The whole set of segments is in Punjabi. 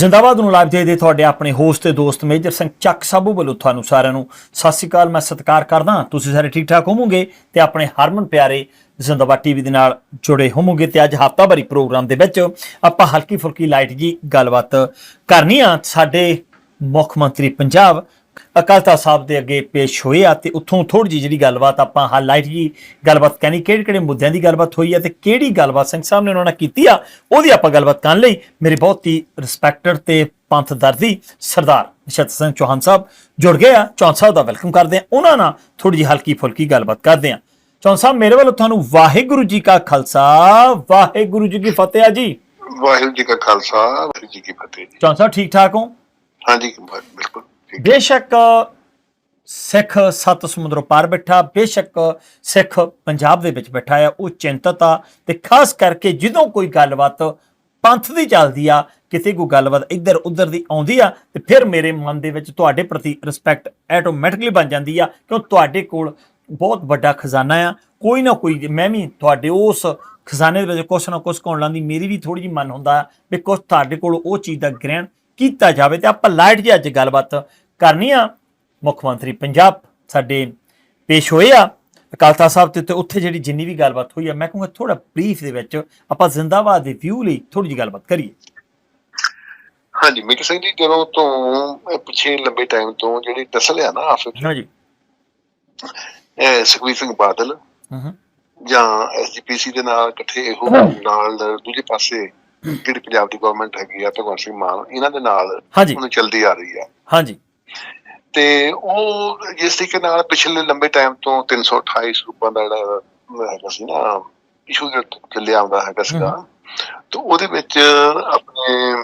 ਜ਼ਿੰਦਾਬਾਦ ਨੂੰ ਲਾਈਵ ਦੇ ਦੇ ਤੁਹਾਡੇ ਆਪਣੇ ਹੋਸਟ ਤੇ ਦੋਸਤ ਮੇਜਰ ਸਿੰਘ ਚੱਕ ਸਾਬੂ ਵੱਲੋਂ ਤੁਹਾਨੂੰ ਸਾਰਿਆਂ ਨੂੰ ਸਤਿ ਸ਼੍ਰੀ ਅਕਾਲ। ਮੈਂ ਸਤਿਕਾਰ ਕਰਦਾ ਤੁਸੀਂ ਸਾਰੇ ਠੀਕ ਠਾਕ ਹੋਵੋਗੇ ਤੇ ਆਪਣੇ ਹਰਮਨ ਪਿਆਰੇ ਜ਼ਿੰਦਾਬਾਦ ਟੀਵੀ ਦੇ ਨਾਲ ਜੁੜੇ ਹੋਵੋਗੇ ਤੇ ਅੱਜ ਹਫਤਾਵਾਰੀ ਪ੍ਰੋਗਰਾਮ ਦੇ ਵਿੱਚ ਆਪਾਂ ਹਲਕੀ ਫੁਲਕੀ ਲਾਈਟ ਜੀ ਗੱਲਬਾਤ ਕਰਨੀ ਆ। ਸਾਡੇ ਮੁੱਖ ਮੰਤਰੀ ਪੰਜਾਬ ਅਕਾਲ ਤਖਤ ਸਾਹਿਬ ਦੇ ਅੱਗੇ ਪੇਸ਼ ਹੋਏ ਆ ਤੇ ਉੱਥੋਂ ਥੋੜੀ ਜਿਹੀ ਜਿਹੜੀ ਗੱਲਬਾਤ ਆਪਾਂ ਹਾਈਲਾਈਟ ਜੀ ਗੱਲਬਾਤ ਕਹਿਣੀ ਕਿਹੜੇ ਕਿਹੜੇ ਮੁੱਦਿਆਂ ਦੀ ਗੱਲਬਾਤ ਹੋਈ ਆ ਤੇ ਕਿਹੜੀ ਗੱਲਬਾਤ ਸਿੰਘ ਸਾਹਿਬ ਨੇ ਉਹਨਾਂ ਨਾਲ ਕੀਤੀ ਆ ਉਹਦੀ ਆਪਾਂ ਗੱਲਬਾਤ ਕਰਨ ਲਈ ਮੇਰੇ ਬਹੁਤ ਹੀ ਰਿਸਪੈਕਟਡ ਤੇ ਪੰਥ ਦਰਦੀ ਸਰਦਾਰ ਨਿਸ਼ਤ ਸਿੰਘ ਚੌਹਾਨ ਸਾਹਿਬ ਜੁੜ ਗਏ ਆ। ਚੌਹਾਨ ਸਾਹਿਬ ਦਾ ਵੈਲਕਮ ਕਰਦੇ ਆ। ਉਹਨਾਂ ਨਾਲ ਥੋੜੀ ਜਿਹੀ ਹਲਕੀ ਫੁਲਕੀ ਗੱਲਬਾਤ ਕਰਦੇ ਆ। ਚੌਹਾਨ ਸਾਹਿਬ ਮੇਰੇ ਵੱਲੋਂ ਤੁਹਾਨੂੰ ਵਾਹਿਗੁਰੂ ਜੀ ਕਾ ਖਾਲਸਾ ਵਾਹਿਗੁਰੂ ਜੀ ਕੀ ਫਤਿਹ ਆ ਜੀ। ਵਾਹਿਗੁਰੂ ਜੀ ਕਾ ਖਾਲਸਾ ਵਾਹਿਗੁਰੂ ਜੀ ਕੀ ਫਤਿਹ ਚੌਹਾਨ ਸਾਹਿਬ ਠੀਕ ਠਾਕ ਹੋ? ਹਾਂਜੀ ਬਿਲਕੁਲ। ਬੇਸ਼ੱਕ ਸਿੱਖ ਸੱਤ ਸਮੁੰਦਰੋਂ ਪਾਰ ਬੈਠਾ, ਬੇਸ਼ੱਕ ਸਿੱਖ ਪੰਜਾਬ ਦੇ ਵਿੱਚ ਬੈਠਾ ਆ, ਉਹ ਚਿੰਤਤ ਆ ਤੇ ਖਾਸ ਕਰਕੇ ਜਦੋਂ ਕੋਈ ਗੱਲਬਾਤ ਪੰਥ ਦੀ ਚੱਲਦੀ ਆ, ਕਿਤੇ ਕੋਈ ਗੱਲਬਾਤ ਇੱਧਰ ਉੱਧਰ ਦੀ ਆਉਂਦੀ ਆ ਤੇ ਫਿਰ ਮੇਰੇ ਮਨ ਦੇ ਵਿੱਚ ਤੁਹਾਡੇ ਪ੍ਰਤੀ ਰਿਸਪੈਕਟ ਆਟੋਮੈਟਿਕਲੀ ਬਣ ਜਾਂਦੀ ਆ ਕਿਉਂ ਤੁਹਾਡੇ ਕੋਲ ਬਹੁਤ ਵੱਡਾ ਖਜ਼ਾਨਾ ਆ। ਕੋਈ ਨਾ ਕੋਈ ਮੈਂ ਵੀ ਤੁਹਾਡੇ ਉਸ ਖਜ਼ਾਨੇ ਦੇ ਵਿੱਚ ਕੁਛ ਨਾ ਕੁਛ ਕੋਣ ਲਾਂਦੀ ਮੇਰੀ ਵੀ ਥੋੜੀ ਜਿਹੀ ਮਨ ਹੁੰਦਾ ਵੀ ਕੁਛ ਤੁਹਾਡੇ ਕੋਲ ਉਹ ਚੀਜ਼ ਦਾ ਗ੍ਰਹਿਣ ਕੀਤਾ ਜਾਵੇ ਤੇ ਆਪਾਂ ਲਾਈਟ ਜੀ ਅੱਜ ਗੱਲਬਾਤ ਕਰਨੀ ਆ। ਮੁੱਖ ਮੰਤਰੀ ਪੰਜਾਬ ਸਾਡੇ ਪੇਸ਼ ਹੋਏ ਆ। ਅਕਾਲ ਤਖਤ ਸਾਹਿਬ ਤੇ ਉੱਥੇ ਜਿਹੜੀ ਜਿੰਨੀ ਵੀ ਗੱਲਬਾਤ ਹੋਈ ਆ ਮੈਂ ਕਹੂੰਗਾ ਥੋੜਾ ਬਰੀਫ ਦੇ ਵਿੱਚ ਆਪਾਂ ਜ਼ਿੰਦਾਬਾਦ ਦੇ ਵਿਊ ਲਈ ਥੋੜੀ ਜਿਹੀ ਗੱਲਬਾਤ ਕਰੀਏ। ਹਾਂਜੀ ਮੇਕ ਸਿੰਘ ਜੀ ਜਦੋਂ ਤੋਂ ਪਿੱਛੇ ਲੰਬੇ ਟਾਈਮ ਤੋਂ ਜਿਹੜੀ ਨਸਲ ਆ ਨਾ ਆਫਤ ਹਾਂਜੀ। ਸੁਖਬੀਰ ਸਿੰਘ ਬਾਦਲ ਹੂੰ ਹੂੰ। ਜਾਂ ਐਸਜੀਪੀਸੀ ਦੇ ਨਾਲ ਇਕੱਠੇ ਇਹੋ ਨਾਲ ਦੂਜੇ ਪਾਸੇ ਜਿਹੜੀ ਪੰਜਾਬ ਦੀ ਗਵਰਨਮੈਂਟ ਹੈਗੀ ਆ ਭਗਵੰਤ ਸਿੰਘ ਮਾਨ ਇਹਨਾਂ ਦੇ ਨਾਲ ਉਹਨੂੰ ਚਲਦੀ ਆ ਰਹੀ ਆ। ਹਾਂਜੀ। ਤੇ ਉਹ ਜਿਸ ਤਰੀਕੇ ਨਾਲ ਪਿਛਲੇ ਲੰਬੇ ਟਾਈਮ ਤੋਂ 328 ਸਰੂਪਾਂ ਦਾ ਜਿਹੜਾ ਹੈਗਾ ਸੀ ਨਾ ਇਸ਼ੂ ਚੱਲਿਆ ਆਉਂਦਾ ਹੈਗਾ ਸੀਗਾ ਤੇ ਉਹਦੇ ਵਿੱਚ ਆਪਣੇ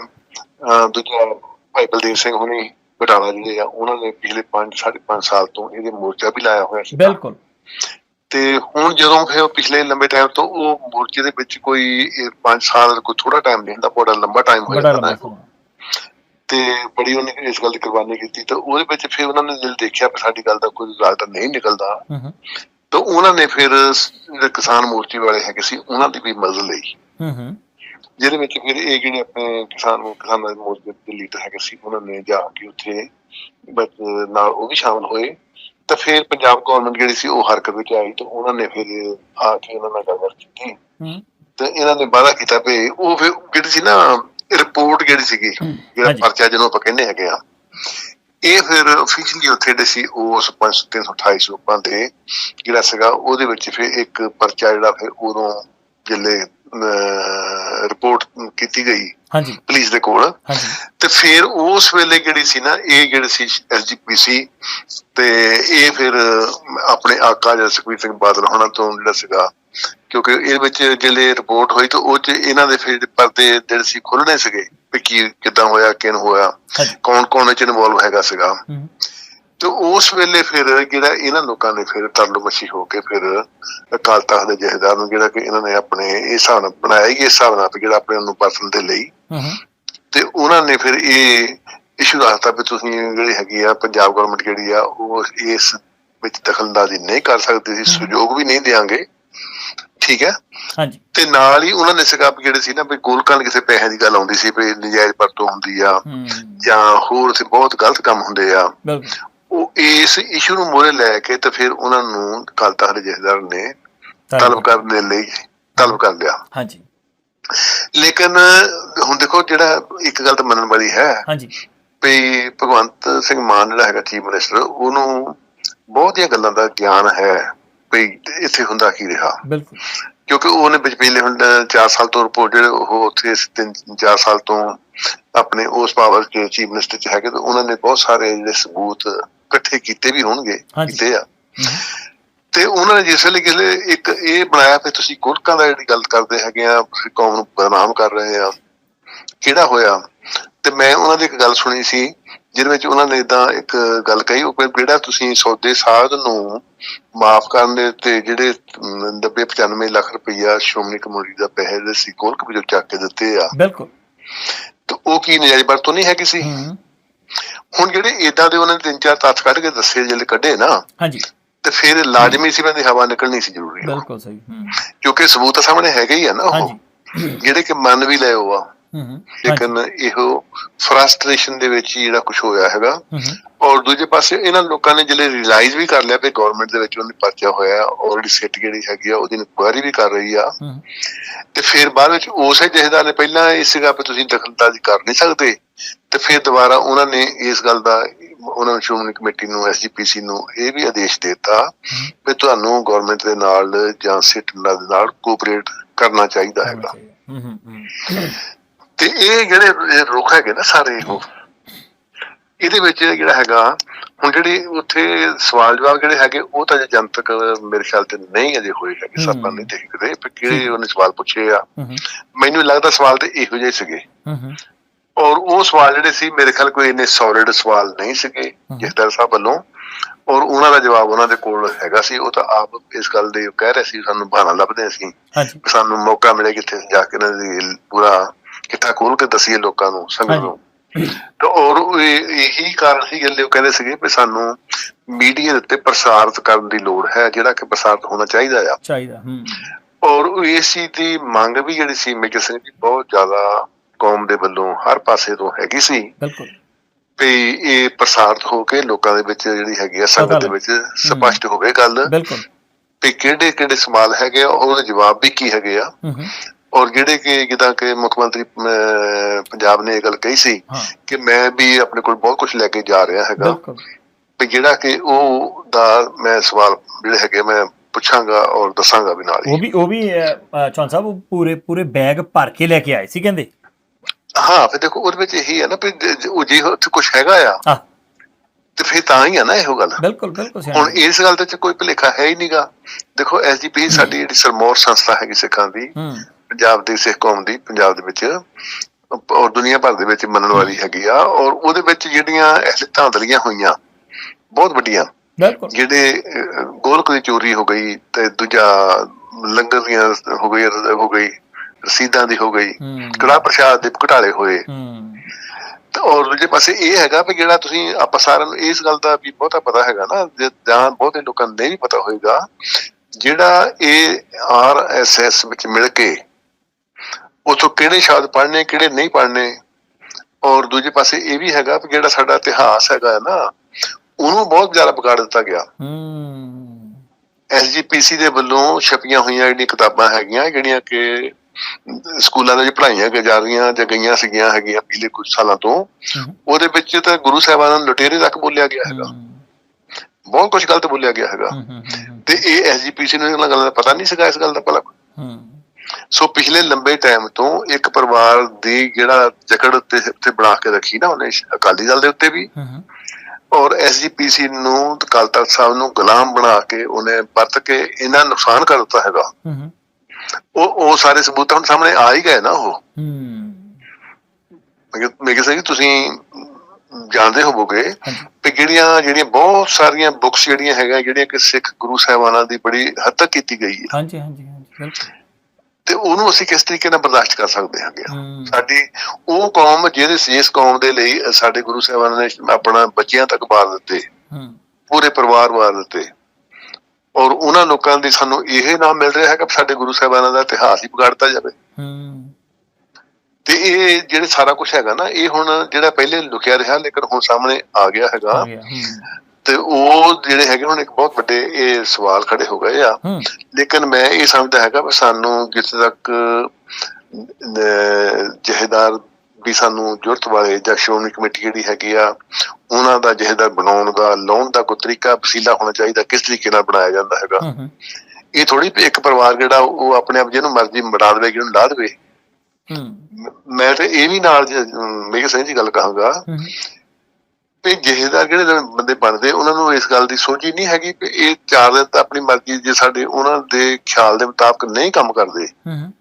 ਦੂਜਾ ਭਾਈ ਬਲਦੇਵ ਸਿੰਘ ਹੁਣੀ ਬਟਾਲਾ ਜਿਹੜੇ ਆ ਉਹਨਾਂ ਨੇ ਪਿਛਲੇ 5 5.5 ਸਾਲ ਤੋਂ ਇਹਦੇ ਮੋਰਚਾ ਵੀ ਲਾਇਆ ਹੋਇਆ ਸੀ ਬਿਲਕੁਲ। ਤੇ ਹੁਣ ਜਦੋਂ ਫਿਰ ਪਿਛਲੇ ਲੰਬੇ ਟਾਈਮ ਤੋਂ ਉਹ ਮੋਰਚੇ ਦੇ ਵਿੱਚ ਕੋਈ 5 ਸਾਲ ਕੋਈ ਥੋੜਾ ਟਾਈਮ ਨਹੀਂ ਹੁੰਦਾ ਬੜਾ ਲੰਬਾ ਟਾਈਮ ਹੋ ਜਾਂਦਾ ਹੈ। ਤੇ ਬੜੀ ਉਹਨੇ ਇਸ ਗੱਲ ਦੀ ਕੁਰਬਾਨੀ ਕੀਤੀ ਤੇ ਉਹਦੇ ਵਿੱਚ ਫਿਰ ਉਹਨਾਂ ਨੇ ਜਦੋਂ ਦੇਖਿਆ ਕਿ ਸਾਡੀ ਗੱਲ ਦਾ ਕੋਈ ਰਿਜ਼ਲਟ ਨਹੀਂ ਨਿਕਲਦਾ। ਤਾਂ ਉਹਨਾਂ ਨੇ ਫਿਰ ਜਿਹੜੇ ਕਿਸਾਨ ਮੋਰਚੇ ਵਾਲੇ ਹੈਗੇ ਸੀ ਉਹਨਾਂ ਦੀ ਵੀ ਮਦਦ ਲਈ। ਹੂੰ ਹੂੰ ਜਿਹਦੇ ਵਿੱਚ ਫਿਰ ਇਹ ਜਿਹੜੇ ਆਪਣੇ ਕਿਸਾਨ ਕਿਸਾਨਾਂ ਦੇ ਮੋਰਚੇ ਦੇ ਲੀਡਰ ਹੈਗੇ ਸੀ ਉਹਨਾਂ ਨੇ ਜਾ ਕੇ ਉੱਥੇ ਨਾਲ ਉਹ ਵੀ ਸ਼ਾਮਲ ਹੋਏ। ਤਾਂ ਫਿਰ ਪੰਜਾਬ ਗਵਰਨਮੈਂਟ ਜਿਹੜੀ ਸੀ ਉਹ ਹਰਕਤ ਵਿੱਚ ਆਈ ਤਾਂ ਉਹਨਾਂ ਨੇ ਫਿਰ ਆ ਕੇ ਉਹਨਾਂ ਨਾਲ ਗੱਲ ਕੀਤੀ। ਤੇ ਇਹਨਾਂ ਨੇ ਵਾਅਦਾ ਕੀਤਾ ਵੀ ਉਹ ਫਿਰ ਜਿਹੜੀ ਸੀ ਨਾ ਰਿਪੋਰਟ ਜਿਹੜੀ ਸੀਗੀ ਜਿਹੜਾ। ਪਰਚਾ ਜਿਹਨੂੰ ਆਪਾਂ ਕਹਿੰਦੇ ਹੈਗੇ ਆ ਇਹ ਫਿਰ ਅਫੀਸ਼ੀਅਲੀ ਉੱਥੇ ਜਿਹੜੇ ਸੀ ਉਸ 328 ਰੂਪਾਂ ਦੇ ਜਿਹੜਾ ਸੀਗਾ ਉਹਦੇ ਵਿੱਚ ਫਿਰ ਇੱਕ ਪਰਚਾ ਜਿਹੜਾ ਫਿਰ ਉਦੋਂ ਜਿਲੇ ਰਿਪੋਰਟ ਕੀਤੀ ਗਈ ਹਾਂਜੀ। ਪੁਲਿਸ ਦੇ ਕੋਲ। ਹਾਂਜੀ। ਤੇ ਫਿਰ ਉਸ ਵੇਲੇ ਜਿਹੜੀ ਸੀ ਨਾ ਇਹ ਜਿਹੜੇ ਸੀ ਐਸਜੀਪੀਸੀ ਤੇ ਇਹ ਫਿਰ ਆਪਣੇ ਆਕਾ ਜਦ ਸੁਖਬੀਰ ਸਿੰਘ ਬਾਦਲ ਹੋਣਾ ਤੋਂ ਜਿਹੜਾ ਸੀਗਾ ਕਿਉਂਕਿ ਇਹ ਵਿੱਚ ਜਿਹੜੇ ਰਿਪੋਰਟ ਹੋਈ ਤਾਂ ਉਹ ਚ ਇਹਨਾਂ ਦੇ ਫਿਰ ਪਰਦੇ ਜਿਹੜੇ ਸੀ ਖੁੱਲਣੇ ਸੀਗੇ ਵੀ ਕੀ ਕਿਦਾਂ ਹੋਇਆ ਕਿਨ ਹੋਇਆ ਕੌਣ ਕੌਣ ਚ ਇਨਵੋਲਵ ਹੈਗਾ ਸੀਗਾ। ਤੇ ਉਸ ਵੇਲੇ ਫਿਰ ਜਿਹੜਾ ਇਹਨਾਂ ਲੋਕਾਂ ਨੇ ਫਿਰ ਤਰਲ ਮੱਛੀ ਹੋ ਕੇ ਫਿਰ ਅਕਾਲ ਤਖਤ ਦੇ ਜਹੇਦਾਰ ਨੂੰ ਜਿਹੜਾ ਕਿ ਇਹਨਾਂ ਨੇ ਆਪਣੇ ਇਹ ਹਿਸਾਬ ਨਾਲ ਬਣਾਇਆ ਹੀ ਹਿਸਾਬ ਨਾਲ ਜਿਹੜਾ ਆਪਣੇ ਨੂੰ ਪਰਸਨ ਦੇ ਲਈ। ਤੇ ਉਹਨਾਂ ਨੇ ਫਿਰ ਇਹ ਇਸ਼ੂ ਰੱਖਤਾ ਵੀ ਤੁਸੀਂ ਜਿਹੜੀ ਹੈਗੀ ਆ ਪੰਜਾਬ ਗਵਰਨਮੈਂਟ ਜਿਹੜੀ ਆ ਉਹ ਇਸ ਵਿੱਚ ਦਖਲਅੰਦਾਜ਼ੀ ਨਹੀਂ ਕਰ ਸਕਦੀ ਸੀ ਸਹਿਯੋਗ ਵੀ ਨਹੀਂ ਦੇਾਂਗੇ ਠੀਕ ਹੈ? ਹਾਂਜੀ। ਤੇ ਨਾਲ ਹੀ ਉਹਨਾਂ ਨੇ ਵੀ ਜਿਹੜੇ ਸੀ ਨਾ ਵੀ ਗੋਲਕਾਂ ਕਿਸੇ ਪੈਸੇ ਦੀ ਗੱਲ ਆਉਂਦੀ ਸੀ ਵੀ ਨਜਾਇਜ਼ ਵਰਤੋਂ ਹੁੰਦੀ ਆ ਜਾਂ ਹੋਰ ਤੇ ਬਹੁਤ ਗਲਤ ਕੰਮ ਹੁੰਦੇ ਆ। ਉਹ ਇਸ ਇਸ਼ੂ ਨੂੰ ਮੋਰੇ ਲੈ ਕੇ ਤੇ ਫਿਰ ਉਹਨਾਂ ਨੂੰ ਦੇ ਜਥੇਦਾਰ ਨੇ ਤਲਬ ਕਰਨ ਦੇ ਲਈ ਤਲਬ ਕਰ ਲਿਆ। ਹਾਂਜੀ। ਲੇਕਿਨ ਹੁਣ ਦੇਖੋ ਜਿਹੜਾ ਇੱਕ ਗੱਲ ਤਾਂ ਮੰਨਣ ਵਾਲੀ ਹੈ ਹਾਂਜੀ। ਵੀ ਭਗਵੰਤ ਸਿੰਘ ਮਾਨ ਜਿਹੜਾ ਹੈਗਾ ਚੀਫ ਮਿਨਿਸਟਰ ਉਹਨੂੰ ਬਹੁਤੀਆਂ ਗੱਲਾਂ ਦਾ ਗਿਆਨ ਹੈ। ਵੀ ਇੱਥੇ ਹੁੰਦਾ ਕੀ ਰਿਹਾ ਬਿਲਕੁਲ ਕਿਉਂਕਿ ਉਹਨੇ ਪਹਿਲੇ ਹੁਣ 4 ਸਾਲ ਤੋਂ ਰਿਪੋਰਟ ਜਿਹੜੇ ਉਹ ਉੱਥੇ 3-4 ਸਾਲ ਤੋਂ ਆਪਣੇ ਉਸ ਪਾਵਰ ਕੇ ਚੀਫ ਮਿਨਿਸਟਰ ਚ ਹੈਗੇ ਤੇ ਉਹਨਾਂ ਨੇ ਬਹੁਤ ਸਾਰੇ ਜਿਹੜੇ ਸਬੂਤ ਇਕੱਠੇ ਕੀਤੇ ਵੀ ਹੋਣਗੇ। ਕੀਤੇ ਆ। ਤੇ ਉਹਨਾਂ ਨੇ ਜਿਸ ਵੇਲੇ ਕਿਸੇ ਇੱਕ ਇਹ ਬਣਾਇਆ ਕਿ ਤੁਸੀਂ ਗੁਰਕਾਂ ਦਾ ਜਿਹੜੀ ਗੱਲ ਕਰਦੇ ਹੈਗੇ ਆ ਤੁਸੀਂ ਕੌਮ ਨੂੰ ਬਦਨਾਮ ਕਰ ਰਹੇ ਆ ਕਿਹੜਾ ਹੋਇਆ ਤੇ ਮੈਂ ਉਹਨਾਂ ਦੀ ਇੱਕ ਗੱਲ ਸੁਣੀ ਸੀ ਜਿਹਦੇ ਵਿੱਚ ਉਹਨਾਂ ਨੇ ਇਦਾਂ ਇੱਕ ਗੱਲ ਕਹੀ ਉਹ ਜਿਹੜਾ ਤੁਸੀਂ ਸੌਦੇ ਸਾਧ ਨੂੰ ਮਾਫ ਕਰਨ ਦੇ ਤੇ ਜਿਹੜੇ 90 95 ਲੱਖ ਰੁਪਈਆ ਸ਼੍ਰੋਮਣੀ ਕਮੇਟੀ ਦਾ ਦੇ ਸੀ ਕੋਲਕ ਵਿੱਚੋਂ ਚੱਕ ਕੇ ਦਿੱਤੇ ਆ। ਬਿਲਕੁਲ। ਤੇ ਉਹ ਕੀ ਨਜਾਇਜ਼ ਵਰਤੋਂ ਨਹੀਂ ਹੈਗੀ ਸੀ? ਹੁਣ ਜਿਹੜੇ ਇਦਾਂ ਦੇ ਉਹਨਾਂ ਨੇ ਤਿੰਨ ਚਾਰ ਤੱਥ ਕੱਢ ਕੇ ਦੱਸੇ ਜਿਹੜੇ ਕੱਢੇ ਨਾ ਹਾਂਜੀ। ਤੇ ਫਿਰ ਲਾਜ਼ਮੀ ਸੀ ਬੰਦੀ ਹਵਾ ਨਿਕਲਣੀ ਸੀ ਜ਼ਰੂਰੀ। ਬਿਲਕੁਲ ਸਹੀ। ਕਿਉਂਕਿ ਸਬੂਤ ਸਾਹਮਣੇ ਹੈਗੇ ਹੀ ਆ ਨਾ ਉਹ। ਜਿਹੜੇ ਕਿ ਮੰਨ ਵੀ ਲਏ ਉਹ ਆ। ਲੇਕਿਨ ਇਹੋ ਫਰਸਟ੍ਰੇਸ਼ਨ ਦੇ ਵਿੱਚ ਜਿਹੜਾ ਕੁਝ ਹੋਇਆ ਹੈਗਾ। ਔਰ ਦੂਜੇ ਪਾਸੇ ਇਹਨਾਂ ਲੋਕਾਂ ਨੇ ਜਿਹੜੇ ਰਿਅਲਾਈਜ਼ ਵੀ ਕਰ ਲਿਆ ਵੀ ਗਵਰਨਮੈਂਟ ਦੇ ਵਿੱਚ ਉਹਨੇ ਪਰਚਾ ਹੋਇਆ ਆਲਰੇਡੀ ਸਿੱਟ ਜਿਹੜੀ ਹੈਗੀ ਆ ਉਹਦੀ ਇਨਕੁਆਇਰੀ ਵੀ ਕਰ ਰਹੀ ਆ। ਤੇ ਫਿਰ ਬਾਅਦ ਵਿੱਚ ਉਸੇ ਜਥੇਦਾਰ ਨੇ ਪਹਿਲਾਂ ਇਹ ਸੀਗਾ ਕਿ ਤੁਸੀਂ ਦਖਲਅੰਦਾਜ਼ੀ ਕਰ ਨਹੀਂ ਸਕਦੇ। ਤੇ ਫਿਰ ਦੁਬਾਰਾ ਉਹਨਾਂ ਨੇ ਇਸ ਗੱਲ ਦਾ ਉਹਨਾਂ ਨੂੰ ਸ਼੍ਰੋਮਣੀ ਕਮੇਟੀ ਨੂੰ ਐਸਜੀਪੀਸੀ ਨੂੰ ਇਹ ਵੀ ਆਦੇਸ਼ ਦਿੱਤਾ ਕਿ ਤੁਹਾਨੂੰ ਗਵਰਨਮੈਂਟ ਦੇ ਨਾਲ ਜਾਂ ਸਿੱਟ ਨਾਲ ਕੋਆਪਰੇਟ ਕਰਨਾ ਚਾਹੀਦਾ ਹੈਗਾ। ਤੇ ਇਹ ਜਿਹੜੇ ਰੁੱਖ ਹੈਗੇ ਨਾ ਸਾਰੇ ਉਹ ਇਹਦੇ ਵਿੱਚ ਜਿਹੜਾ ਹੈਗਾ ਹੁਣ ਜਿਹੜੀ ਉੱਥੇ ਸਵਾਲ ਜਵਾਬ ਜਿਹੜੇ ਹੈਗੇ ਉਹ ਤਾਂ ਜਨਤਕ ਮੇਰੇ ਖਿਆਲ ਤੇ ਨਹੀਂ ਅਜੇ ਹੋਏ ਹੈਗੇ। ਆਪਾਂ ਨਹੀਂ ਦੇਖਦੇ ਵੀ ਕਿਹੜੇ ਉਹਨੇ ਸਵਾਲ ਪੁੱਛੇ ਆ? ਮੈਨੂੰ ਲੱਗਦਾ ਸਵਾਲ ਤੇ ਇਹੋ ਜਿਹੇ ਸੀਗੇ। ਔਰ ਉਹ ਸਵਾਲ ਜਿਹੜੇ ਸੀ ਮੇਰੇ ਖਿਆਲ ਕੋਈ ਇੰਨੇ ਸੋਲਿਡ ਸਵਾਲ ਨਹੀਂ ਸੀਗੇ। ਜਸਦਰ ਸਾਹਿਬ ਵੱਲੋਂ। ਔਰ ਉਹਨਾਂ ਦਾ ਜਵਾਬ ਉਹਨਾਂ ਦੇ ਕੋਲ ਹੈਗਾ ਸੀ ਉਹ ਤਾਂ ਆਪ ਇਸ ਗੱਲ ਦੇ ਕਹਿ ਰਹੇ ਸੀ ਸਾਨੂੰ ਬਹਾਨਾ ਲੱਭਦੇ ਸੀ ਕਿ ਸਾਨੂੰ ਮੌਕਾ ਮਿਲੇ ਕਿੱਥੇ ਜਾ ਕੇ ਇਹਨਾਂ ਦੀ ਪੂਰਾ ਕਿੱਥਾ ਖੋਲ ਕੇ ਦਸੀਏ ਲੋਕਾਂ ਨੂੰ ਸੰਗਤ ਨੂੰ ਤੇ ਔਰ ਇਹ- ਕਾਰਨ ਸੀ ਗੱਲੇ ਉਹ ਕਹਿੰਦੇ ਸੀਗੇ ਵੀ ਸਾਨੂੰ ਮੀਡੀਆ ਦੇ ਉੱਤੇ ਪ੍ਰਸਾਰਿਤ ਕਰਨ ਦੀ ਲੋੜ ਹੈ ਜਿਹੜਾ ਕਿ ਪ੍ਰਸਾਰਿਤ ਹੋਣਾ ਚਾਹੀਦਾ ਆ। ਚਾਹੀਦਾ ਹੂੰ। ਔਰ ਇਸ ਚੀਜ਼ ਦੀ ਮੰਗ ਵੀ ਜਿਹੜੀ ਸੀ ਮੇਜਰ ਸਿੰਘ ਦੀ ਬਹੁਤ ਜ਼ਿਆਦਾ ਕੌਮ ਦੇ ਵੱਲੋਂ ਹਰ ਪਾਸੇ ਤੋਂ ਹੈਗੀ ਸੀ। ਬਿਲਕੁਲ। ਵੀ ਇਹ ਪ੍ਰਸਾਰਿਤ ਹੋ ਕੇ ਲੋਕਾਂ ਦੇ ਵਿੱਚ ਜਿਹੜੀ ਹੈਗੀ ਆ ਸੰਗਤ ਦੇ ਵਿੱਚ ਸਪਸ਼ਟ ਹੋਵੇ ਗੱਲ। ਬਿਲਕੁਲ। ਵੀ ਕਿਹੜੇ ਕਿਹੜੇ ਸਵਾਲ ਹੈਗੇ ਆ ਉਹਦੇ ਜਵਾਬ ਵੀ ਕੀ ਹੈਗੇ ਆ। ਹੂੰ ਹੂੰ। ਔਰ ਜਿਹੜੇ ਕਿ ਜਿੱਦਾਂ ਕਿ ਮੁੱਖ ਮੰਤਰੀ ਪੰਜਾਬ ਨੇ ਇਹ ਗੱਲ ਕਹੀ ਸੀ ਕਿ ਮੈਂ ਵੀ ਆਪਣੇ ਕੋਲ ਬਹੁਤ ਕੁਝ ਲੈ ਕੇ ਜਾ ਰਿਹਾ ਹੈਗਾ। ਵੀ ਜਿਹੜਾ ਕਿ ਉਹ ਦਾ ਮੈਂ ਸਵਾਲ ਜਿਹੜੇ ਹੈਗੇ ਮੈਂ ਪੁੱਛਾਂਗਾ ਔਰ ਦੱਸਾਂਗਾ ਵੀ ਨਾਲ ਉਹ ਵੀ ਉਹ ਵੀ ਚੌਹਾਨ ਸਾਹਿਬ ਉਹ ਪੂਰੇ ਪੂਰੇ ਬੈਗ ਭਰ ਕੇ ਲੈ ਕੇ ਆਏ ਸੀ ਕਹਿੰਦੇ? ਹਾਂ ਫਿਰ ਦੇਖੋ ਉਹਦੇ ਵਿੱਚ ਇਹੀ ਹੈ ਨਾ ਵੀ ਉਹ ਜੇ ਉੱਥੇ ਕੁਝ ਹੈਗਾ ਆ ਤੇ ਫਿਰ ਤਾਂ ਹੀ ਆ ਨਾ ਇਹੋ ਗੱਲ। ਬਿਲਕੁਲ ਬਿਲਕੁਲ ਹੁਣ ਇਸ ਗੱਲ ਦੇ ਵਿੱਚ ਕੋਈ ਭੁਲੇਖਾ ਹੈ ਹੀ ਨਹੀਂਗਾ ਦੇਖੋ ਐਸਜੀਪੀ ਸਾਡੀ ਜਿਹੜੀ ਸਰਮੌਰ ਸੰਸਥਾ ਹੈਗੀ ਸਿੱਖਾਂ ਦੀ ਪੰਜਾਬ ਦੀ ਸਿੱਖ ਕੌਮ ਦੀ ਪੰਜਾਬ ਦੇ ਵਿੱਚ ਔਰ ਦੁਨੀਆ ਭਰ ਦੇ ਵਿੱਚ ਮੰਨਣ ਵਾਲੀ ਹੈਗੀ ਆ ਔਰ ਉਹਦੇ ਵਿੱਚ ਜਿਹੜੀਆਂ ਐਸੇ ਧਾਂਦਲੀਆਂ ਹੋਈਆਂ ਬਹੁਤ ਵੱਡੀਆਂ। ਬਿਲਕੁਲ। ਜਿਹੜੇ ਗੋਲਕ ਦੀ ਚੋਰੀ ਹੋ ਗਈ ਤੇ ਦੂਜਾ ਲੰਗਰ ਦੀਆਂ ਹੋ ਗਈ ਹੋ ਗਈ ਰਸੀਦਾਂ ਦੀ ਹੋ ਗਈ ਕੜਾ ਪ੍ਰਸ਼ਾਦ ਦੇ ਘਟਾਲੇ ਹੋਏ। ਔਰ ਦੂਜੇ ਪਾਸੇ ਇਹ ਹੈਗਾ ਵੀ ਜਿਹੜਾ ਤੁਸੀਂ ਆਪਾਂ ਸਾਰਿਆਂ ਨੂੰ ਇਸ ਗੱਲ ਦਾ ਵੀ ਬਹੁਤਾ ਪਤਾ ਹੈਗਾ ਨਾ ਜੇ ਬਹੁਤੇ ਲੋਕਾਂ ਨੂੰ ਨਹੀਂ ਵੀ ਪਤਾ ਹੋਏਗਾ ਜਿਹੜਾ ਇਹ ਆਰਐਸਐਸ ਵਿੱਚ ਮਿਲ ਕੇ ਉਥੋਂ ਕਿਹੜੇ ਸ਼ਬਦ ਪੜ੍ਹਨੇ ਕਿਹੜੇ ਨਹੀਂ ਪੜ੍ਹਨੇ। ਔਰ ਦੂਜੇ ਪਾਸੇ ਇਹ ਵੀ ਹੈਗਾ ਵੀ ਜਿਹੜਾ ਸਾਡਾ ਇਤਿਹਾਸ ਹੈਗਾ ਨਾ ਉਹਨੂੰ ਬਹੁਤ ਜ਼ਿਆਦਾ ਵਿਗਾੜ ਦਿੱਤਾ ਗਿਆ। ਹੂੰ। ਐਸਜੀਪੀਸੀ ਦੇ ਵੱਲੋਂ ਛਪੀਆਂ ਹੋਈਆਂ ਜਿਹੜੀਆਂ ਕਿਤਾਬਾਂ ਹੈਗੀਆਂ ਜਿਹੜੀਆਂ ਕਿ ਸਕੂਲਾਂ ਦੇ ਵਿੱਚ ਪੜ੍ਹਾਈਆਂ ਜਾ ਰਹੀਆਂ ਜਾਂ ਗਈਆਂ ਸੀਗੀਆਂ ਹੈਗੀਆਂ ਪਿਛਲੇ ਕੁਝ ਸਾਲਾਂ ਤੋਂ ਉਹਦੇ ਵਿੱਚ ਤਾਂ ਗੁਰੂ ਸਾਹਿਬਾਨਾਂ ਨੂੰ ਲੁਟੇਰੇ ਤੱਕ ਬੋਲਿਆ ਗਿਆ ਹੈਗਾ। ਬਹੁਤ ਕੁਝ ਗਲਤ ਬੋਲਿਆ ਗਿਆ ਹੈਗਾ। ਹੂੰ ਹੂੰ ਹੂੰ ਤੇ ਇਹ ਐਸਜੀਪੀਸੀ ਨੂੰ ਇਹਨਾਂ ਗੱਲਾਂ ਦਾ ਪਤਾ ਨਹੀਂ ਸੀਗਾ ਇਸ ਗੱਲ ਦਾ ਭਲਾ। ਹੂੰ। ਸੋ ਪਿਛਲੇ ਲੰਬੇ ਟਾਈਮ ਤੋਂ ਇੱਕ ਪਰਿਵਾਰ ਦੀ ਜਿਹੜਾ ਜਕੜ ਉੱਤੇ ਉੱਤੇ ਬਣਾ ਕੇ ਰੱਖੀ ਨਾ ਉਹਨੇ ਅਕਾਲੀ ਦਲ ਦੇ ਉੱਤੇ ਵੀ ਔਰ ਐਸਜੀਪੀਸੀ ਨੂੰ ਅਕਾਲ ਤਖਤ ਸਾਹਿਬ ਨੂੰ ਗੁਲਾਮ ਬਣਾ ਕੇ ਉਹਨੇ ਵਰਤ ਕੇ ਇਹਨਾਂ ਨੁਕਸਾਨ ਕਰ ਦਿੱਤਾ ਹੈਗਾ। ਉਹ ਉਹ ਸਾਰੇ ਸਬੂਤ ਹੁਣ ਸਾਹਮਣੇ ਆ ਹੀ ਗਏ ਨਾ ਉਹ। ਮੈਂ ਮੈਂ ਕਿਸੇ ਕਿ ਤੁਸੀਂ ਜਾਣਦੇ ਹੋਵੋਗੇ ਕਿ ਜਿਹੜੀਆਂ ਜਿਹੜੀਆਂ ਬਹੁਤ ਸਾਰੀਆਂ ਬੁੱਕਸ ਜਿਹੜੀਆਂ ਹੈਗੀਆਂ ਜਿਹੜੀਆਂ ਕਿ ਸਿੱਖ ਗੁਰੂ ਸਾਹਿਬਾਨਾਂ ਦੀ ਬੜੀ ਹੱਦ ਤੱਕ ਕੀਤੀ ਗਈ ਹੈ। ਹਾਂਜੀ ਹਾਂਜੀ ਹਾਂਜੀ ਬਿਲਕੁਲ। ਤੇ ਉਹਨੂੰ ਅਸੀਂ ਕਿਸ ਤਰੀਕੇ ਨਾਲ ਬਰਦਾਸ਼ਤ ਕਰ ਸਕਦੇ ਹਾਂਗੇ ਹੂੰ। ਸਾਡੀ ਉਹ ਕੌਮ ਜਿਹਦੇ ਜਿਸ ਕੌਮ ਦੇ ਲਈ ਸਾਡੇ ਗੁਰੂ ਸਾਹਿਬਾਨਾਂ ਨੇ ਆਪਣਾ ਬੱਚਿਆਂ ਤੱਕ ਵਾਰ ਦਿੱਤੇ ਪੂਰੇ ਪਰਿਵਾਰ ਵਾਰ ਦਿੱਤੇ। ਔਰ ਉਹਨਾਂ ਲੋਕਾਂ ਦੀ ਸਾਨੂੰ ਇਹ ਨਾਮ ਮਿਲ ਰਿਹਾ ਹੈ ਕਿ ਸਾਡੇ ਗੁਰੂ ਸਾਹਿਬਾਨਾਂ ਦਾ ਇਤਿਹਾਸ ਹੀ ਵਿਗਾੜਤਾ ਜਾਵੇ। ਤੇ ਇਹ ਜਿਹੜੇ ਸਾਰਾ ਕੁਝ ਹੈਗਾ ਨਾ ਇਹ ਹੁਣ ਜਿਹੜਾ ਪਹਿਲੇ ਲੁਕਿਆ ਰਿਹਾ ਲੇਕਿਨ ਹੁਣ ਸਾਹਮਣੇ ਆ ਗਿਆ ਹੈਗਾ। ਤੇ ਉਹ ਜਿਹੜੇ ਹੈਗੇ ਹੁਣ ਇੱਕ ਬਹੁਤ ਵੱਡੇ ਇਹ ਸਵਾਲ ਖੜੇ ਹੋ ਗਏ ਆ। ਲੇਕਿਨ ਮੈਂ ਇਹ ਸਮਝਦਾ ਹੈਗਾ ਵੀ ਸਾਨੂੰ ਜਿੱਥੇ ਤੱਕ ਅਹ, ਜਥੇਦਾਰ ਵੀ ਸਾਨੂੰ ਜ਼ਰੂਰਤ ਵਾਲੇ ਜਾਂ ਸ਼੍ਰੋਮਣੀ ਕਮੇਟੀ ਜਿਹੜੀ ਹੈਗੀ ਆ ਉਹਨਾਂ ਦਾ ਜਥੇਦਾਰ ਬਣਾਉਣ ਦਾ ਲਾਉਣ ਦਾ ਕੋਈ ਤਰੀਕਾ ਵਸੀਲਾ ਹੋਣਾ ਚਾਹੀਦਾ ਕਿਸ ਤਰੀਕੇ ਨਾਲ ਬਣਾਇਆ ਜਾਂਦਾ ਹੈਗਾ। ਇਹ ਥੋੜੀ ਇੱਕ ਪਰਿਵਾਰ ਜਿਹੜਾ ਉਹ ਆਪਣੇ ਆਪ ਜਿਹਨੂੰ ਮਰਜ਼ੀ ਬਣਾ ਦੇਵੇ ਜਿਹਨੂੰ ਲਾ ਦੇਵੇ। ਮ- ਤੇ ਇਹ ਵੀ ਨਾਲ ਮੇਰੀ ਸਹੀ ਜੀ ਗੱਲ ਕਹਾਂਗਾ ਵੀ ਜਹੇਦਾਰ ਜਿਹੜੇ ਬੰਦੇ ਬਣਦੇ ਉਹਨਾਂ ਨੂੰ ਇਸ ਗੱਲ ਦੀ ਸੋਝੀ ਨਹੀਂ ਹੈਗੀ ਕਿ ਇਹ ਚਾਰ ਦਿਨ ਤਾਂ ਆਪਣੀ ਮਰਜ਼ੀ ਜੇ ਸਾਡੇ ਉਹਨਾਂ ਦੇ ਖਿਆਲ ਦੇ ਮੁਤਾਬਕ ਨਹੀਂ ਕੰਮ ਕਰਦੇ। ਹੂੰ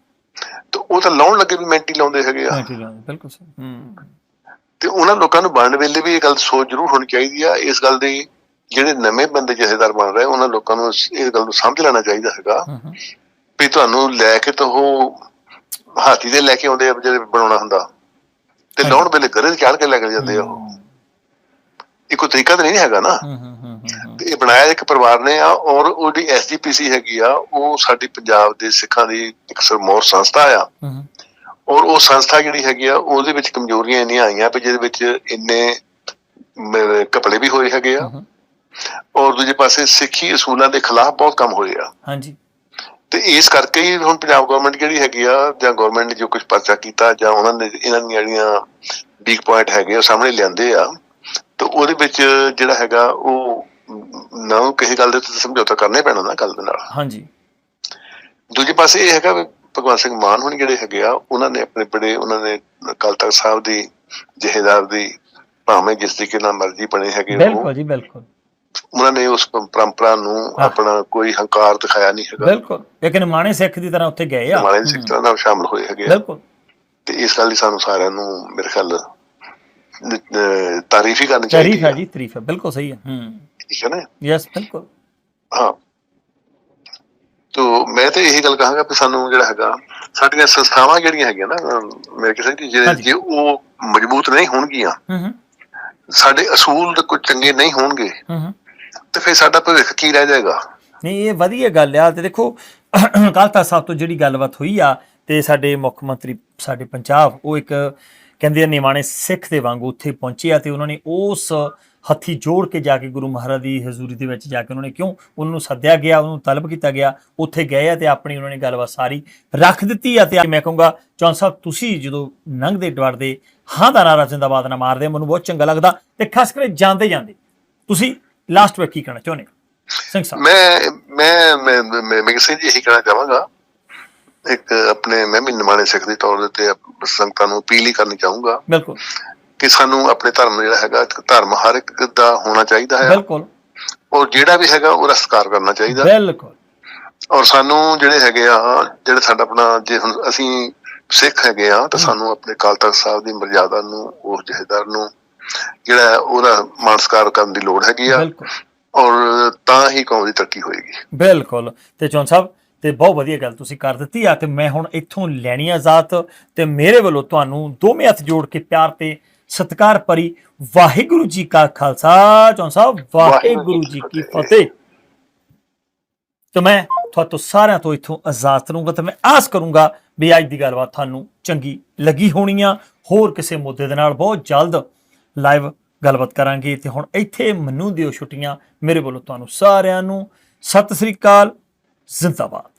ਤਾਂ ਉਹ ਤਾਂ ਲਾਉਣ ਲੱਗੇ ਵੀ ਮੈਂਟੀ ਲਾਉਂਦੇ ਹੈਗੇ ਆ। ਹਾਂ ਠੀਕ ਹੈ ਬਿਲਕੁਲ ਸਹੀ। ਹੂੰ। ਤੇ ਉਹਨਾਂ ਲੋਕਾਂ ਨੂੰ ਬਣਨ ਵੇਲੇ ਵੀ ਇਹ ਗੱਲ ਸੋਚ ਜ਼ਰੂਰ ਹੋਣੀ ਚਾਹੀਦੀ ਆ। ਇਸ ਗੱਲ ਦੀ ਜਿਹੜੇ ਨਵੇਂ ਬੰਦੇ ਜਹੇਦਾਰ ਬਣ ਰਹੇ ਉਹਨਾਂ ਲੋਕਾਂ ਨੂੰ ਇਸ ਗੱਲ ਨੂੰ ਸਮਝ ਲੈਣਾ ਚਾਹੀਦਾ ਹੈਗਾ। ਵੀ ਤੁਹਾਨੂੰ ਲੈ ਕੇ ਤਾਂ ਉਹ ਹਾਥੀ ਦੇ ਲੈ ਕੇ ਆਉਂਦੇ ਆ ਜਿਹੜੇ ਬਣਾਉਣਾ ਹੁੰਦਾ। ਤੇ ਲਾਉਣ ਵੇਲੇ ਘਰੇ ਚਾੜ ਕੇ ਲੈ ਕੇ ਜਾਂਦੇ ਆ ਉਹ। ਇਹ ਕੋਈ ਤਰੀਕਾ ਤਾਂ ਨਹੀਂ ਹੈਗਾ ਨਾ। ਤੇ ਇਹ ਬਣਾਇਆ ਇੱਕ ਪਰਿਵਾਰ ਨੇ ਆ ਔਰ ਉਹਦੀ ਐਸਜੀਪੀਸੀ ਹੈਗੀ ਆ ਉਹ ਸਾਡੀ ਪੰਜਾਬ ਦੇ ਸਿੱਖਾਂ ਦੀ ਇੱਕ ਸਰਮੌਰ ਸੰਸਥਾ ਆ। ਔਰ ਉਹ ਸੰਸਥਾ ਜਿਹੜੀ ਹੈਗੀ ਆ ਉਹਦੇ ਵਿੱਚ ਕਮਜ਼ੋਰੀਆਂ ਇੰਨੀਆਂ ਆਈਆਂ ਵੀ ਜਿਹਦੇ ਵਿੱਚ ਇੰਨੇ ਘਪਲੇ ਵੀ ਹੋਏ ਹੈਗੇ ਆ। ਔਰ ਦੂਜੇ ਪਾਸੇ ਸਿੱਖੀ ਅਸੂਲਾਂ ਦੇ ਖਿਲਾਫ ਬਹੁਤ ਕੰਮ ਹੋਏ ਆ। ਹਾਂਜੀ। ਤੇ ਇਸ ਕਰਕੇ ਹੀ ਹੁਣ ਪੰਜਾਬ ਗਵਰਨਮੈਂਟ ਜਿਹੜੀ ਹੈਗੀ ਆ ਜਾਂ ਗਵਰਨਮੈਂਟ ਨੇ ਜੋ ਕੁਝ ਪਰਚਾ ਕੀਤਾ ਜਾਂ ਉਹਨਾਂ ਨੇ ਇਹਨਾਂ ਦੀਆਂ ਜਿਹੜੀਆਂ ਵੀਕ ਪੁਆਇੰਟ ਹੈਗੇ ਆ ਸਾਹਮਣੇ ਲਿਆਂਦੇ ਆ। ਤੇ ਉਹਦੇ ਵਿੱਚ ਜਿਹੜਾ ਹੈਗਾ ਉਹ ਨਾ ਕਿਸੇ ਗੱਲ ਦੇ ਉੱਤੇ ਸਮਝੌਤਾ ਕਰਨਾ ਪੈਣਾ ਨਾ ਗੱਲ ਦੇ ਨਾਲ। ਹਾਂਜੀ। ਦੂਜੇ ਪਾਸੇ ਇਹ ਹੈਗਾ ਵੀ ਭਗਵੰਤ ਸਿੰਘ ਮਾਨ ਹੁਣ ਜਿਹੜੇ ਹੈਗੇ ਆ ਉਹਨਾਂ ਨੇ ਆਪਣੇ ਬੜੇ ਉਹਨਾਂ ਨੇ ਅਕਾਲ ਤਖਤ ਸਾਹਿਬ ਦੀ ਜਹੇਦਾਰ ਦੀ ਭਾਵੇਂ ਜਿਸ ਤਰੀਕੇ ਨਾਲ ਮਰਜ਼ੀ ਬਣੇ ਹੈਗੇ ਉਹ। ਬਿਲਕੁਲ ਜੀ ਬਿਲਕੁਲ। ਉਹਨਾਂ ਨੇ ਉਸ ਪਰੰਪਰਾ ਨੂੰ। ਆਪਣਾ ਕੋਈ ਹੰਕਾਰ ਦਿਖਾਇਆ ਨਹੀਂ ਹੈਗਾ। ਬਿਲਕੁਲ। ਲੇਕਿਨ ਮਾਣੇ ਸਿੱਖ ਦੀ ਤਰ੍ਹਾਂ ਉੱਥੇ ਗਏ ਆ। ਹਮਾਰੇ ਸਿੱਖ ਤਰ੍ਹਾਂ ਨਾਲ ਸ਼ਾਮਲ ਹੋਏ ਹੈਗੇ ਬਿਲਕੁਲ। ਤੇ ਇਸ ਗੱਲ ਦੀ ਸਾਨੂੰ ਸਾਰਿਆਂ ਨੂੰ ਮੇਰੇ ਖਿਆਲ ਤਾਰੀਫ ਹੀ ਕਰਨੀ ਚਾਹੀਦੀ ਤਾਰੀਫ ਹੈ ਜੀ ਤਾਰੀਫ ਹੈ ਬਿਲਕੁਲ ਸਹੀ ਹੈ ਹੂੰ। ਠੀਕ ਹੈ ਨਾ? ਯੈਸ ਬਿਲਕੁਲ। ਹਾਂ। ਤੋ ਮੈਂ ਤੇ ਇਹੀ ਗੱਲ ਕਹਾਂਗਾ ਕਿ ਸਾਨੂੰ ਜਿਹੜਾ ਹੈਗਾ ਸਾਡੀਆਂ ਸੰਸਥਾਵਾਂ ਜਿਹੜੀਆਂ ਹੈਗੀਆਂ ਨਾ ਮੇਰੇ ਕਿਸੇ ਦੀ ਜੇ ਉਹ ਮਜ਼ਬੂਤ ਨਹੀਂ ਹੋਣਗੀਆਂ ਹੂੰ ਹੂੰ। ਸਾਡੇ ਅਸੂਲ ਕੋਈ ਚੰਗੇ ਨਹੀਂ ਹੋਣਗੇ। ਹੂੰ ਹੂੰ। ਤੇ ਫਿਰ ਸਾਡਾ ਭਵਿੱਖ ਕੀ ਰਹਿ ਜਾਏਗਾ? ਨਹੀਂ ਇਹ ਵਧੀਆ ਗੱਲ ਆ ਤੇ ਦੇਖੋ ਕੱਲ੍ਹ ਤਾਂ ਸਾਹਿਬ ਤੋਂ ਜਿਹੜੀ ਗੱਲਬਾਤ ਹੋਈ ਆ ਤੇ ਸਾਡੇ ਮੁੱਖ ਮੰਤਰੀ ਸਾਡੇ ਪੰਜਾਬ ਉਹ ਇੱਕ ਕਹਿੰਦੇ ਆ, ਨਿਮਾਣੇ ਸਿੱਖ ਦੇ ਵਾਂਗੂ ਉੱਥੇ ਪਹੁੰਚੇ ਆ ਤੇ ਉਹਨਾਂ ਨੇ ਉਸ ਹੱਥੀ ਜੋੜ ਕੇ ਜਾ ਕੇ ਗੁਰੂ ਮਹਾਰਾਜ ਦੀ ਹਜ਼ੂਰੀ ਦੇ ਵਿੱਚ ਜਾ ਕੇ ਉਹਨਾਂ ਨੇ ਕਿਉਂ ਉਹਨਾਂ ਨੂੰ ਸੱਦਿਆ ਗਿਆ, ਉਹਨੂੰ ਤਲਬ ਕੀਤਾ ਗਿਆ, ਉੱਥੇ ਗਏ ਆ ਤੇ ਆਪਣੀ ਉਹਨਾਂ ਨੇ ਗੱਲਬਾਤ ਸਾਰੀ ਰੱਖ ਦਿੱਤੀ ਆ ਤੇ ਮੈਂ ਕਹੂੰਗਾ ਚੌਨ ਸਾਹਿਬ, ਤੁਸੀਂ ਜਦੋਂ ਲੰਘਦੇ ਡਵੜਦੇ ਹਾਂ ਦਾ ਨਾਰਾ ਜ਼ਿੰਦਾਬਾਦ ਨਾ ਮਾਰਦੇ, ਮੈਨੂੰ ਬਹੁਤ ਚੰਗਾ ਲੱਗਦਾ ਤੇ ਖਾਸ ਕਰਕੇ ਜਾਂਦੇ ਜਾਂਦੇ, ਤੁਸੀਂ ਲਾਸਟ ਵਿੱਚ ਕੀ ਕਹਿਣਾ ਚਾਹੁੰਦੇ ਹੋ? ਸਿੰਘ ਸਾਹਿਬ ਮੈਂ ਮੈਂ ਮੈਂ ਮੈਂ ਜੀ ਇਹੀ ਕਹਿਣਾ ਚਾਹਾਂਗਾ ਇੱਕ ਆਪਣੇ ਮੈਂ ਵੀ ਨਿਮਾਣੇ ਸਿੱਖ ਦੇ ਤੌਰ ਤੇ ਸੰਗਤਾਂ ਨੂੰ ਅਪੀਲ ਹੀ ਕਰਨੀ ਚਾਹੂੰਗਾ ਬਿਲਕੁਲ। ਕਿ ਸਾਨੂੰ ਆਪਣੇ ਧਰਮ ਜਿਹੜਾ ਹੈਗਾ ਇੱਕ ਧਰਮ ਹਰ ਇੱਕ ਦਾ ਹੋਣਾ ਚਾਹੀਦਾ ਹੈ। ਬਿਲਕੁਲ। ਔਰ ਜਿਹੜਾ ਵੀ ਹੈਗਾ ਉਹਦਾ ਸਤਿਕਾਰ ਕਰਨਾ ਚਾਹੀਦਾ। ਬਿਲਕੁਲ। ਔਰ ਸਾਨੂੰ ਜਿਹੜੇ ਹੈਗੇ ਆ ਜਿਹੜੇ ਸਾਡਾ ਆਪਣਾ ਜੇ ਹੁਣ ਅਸੀਂ ਸਿੱਖ ਹੈਗੇ ਆ ਤਾਂ ਸਾਨੂੰ ਆਪਣੇ ਅਕਾਲ ਤਖਤ ਸਾਹਿਬ ਦੀ ਮਰਜ਼ਾਦਾ ਨੂੰ ਉਸ ਜਹੇਦਾਰ ਨੂੰ ਜਿਹੜਾ ਉਹਦਾ ਮਾਣ ਸਤਿਕਾਰ ਕਰਨ ਦੀ ਲੋੜ ਹੈਗੀ ਆ। ਬਿਲਕੁਲ। ਔਰ ਤਾਂ ਹੀ ਕੌਮ ਦੀ ਤਰੱਕੀ ਹੋਏਗੀ। ਬਿਲਕੁਲ। ਤੇ ਚੌਨ ਸਾਹਿਬ ਤੇ ਬਹੁਤ ਵਧੀਆ ਗੱਲ ਤੁਸੀਂ ਕਰ ਦਿੱਤੀ ਆ, ਤੇ ਮੈਂ ਹੁਣ ਇੱਥੋਂ ਲੈਣੀ ਆ ਜ਼ਾਤ ਤੇ ਮੇਰੇ ਵੱਲੋਂ ਤੁਹਾਨੂੰ ਦੋਵੇਂ ਹੱਥ ਜੋੜ ਕੇ ਪਿਆਰ ਤੇ ਸਤਿਕਾਰ ਭਰੀ ਵਾਹਿਗੁਰੂ ਜੀ ਕਾ ਖਾਲਸਾ, ਚੌਂ ਸਾਹਿਬ, ਵਾਹਿਗੁਰੂ ਜੀ ਕੀ ਫਤਿਹ। ਤੇ ਮੈਂ ਤੁਹਾਤੋਂ ਸਾਰਿਆਂ ਤੋਂ ਇੱਥੋਂ ਆਜ਼ਾਦ ਕਰੂੰਗਾ ਤੇ ਮੈਂ ਆਸ ਕਰੂੰਗਾ ਵੀ ਅੱਜ ਦੀ ਗੱਲਬਾਤ ਤੁਹਾਨੂੰ ਚੰਗੀ ਲੱਗੀ ਹੋਣੀ ਆ। ਹੋਰ ਕਿਸੇ ਮੁੱਦੇ ਦੇ ਨਾਲ ਬਹੁਤ ਜਲਦ ਲਾਈਵ ਗੱਲਬਾਤ ਕਰਾਂਗੇ ਤੇ ਹੁਣ ਇੱਥੇ ਮੈਨੂੰ ਦਿਓ ਛੁੱਟੀਆਂ, ਮੇਰੇ ਵੱਲੋਂ ਤੁਹਾਨੂੰ ਸਾਰਿਆਂ ਨੂੰ ਸਤਿ ਸ੍ਰੀ ਅਕਾਲ ਜ਼ਿੰਦਾਬਾਦ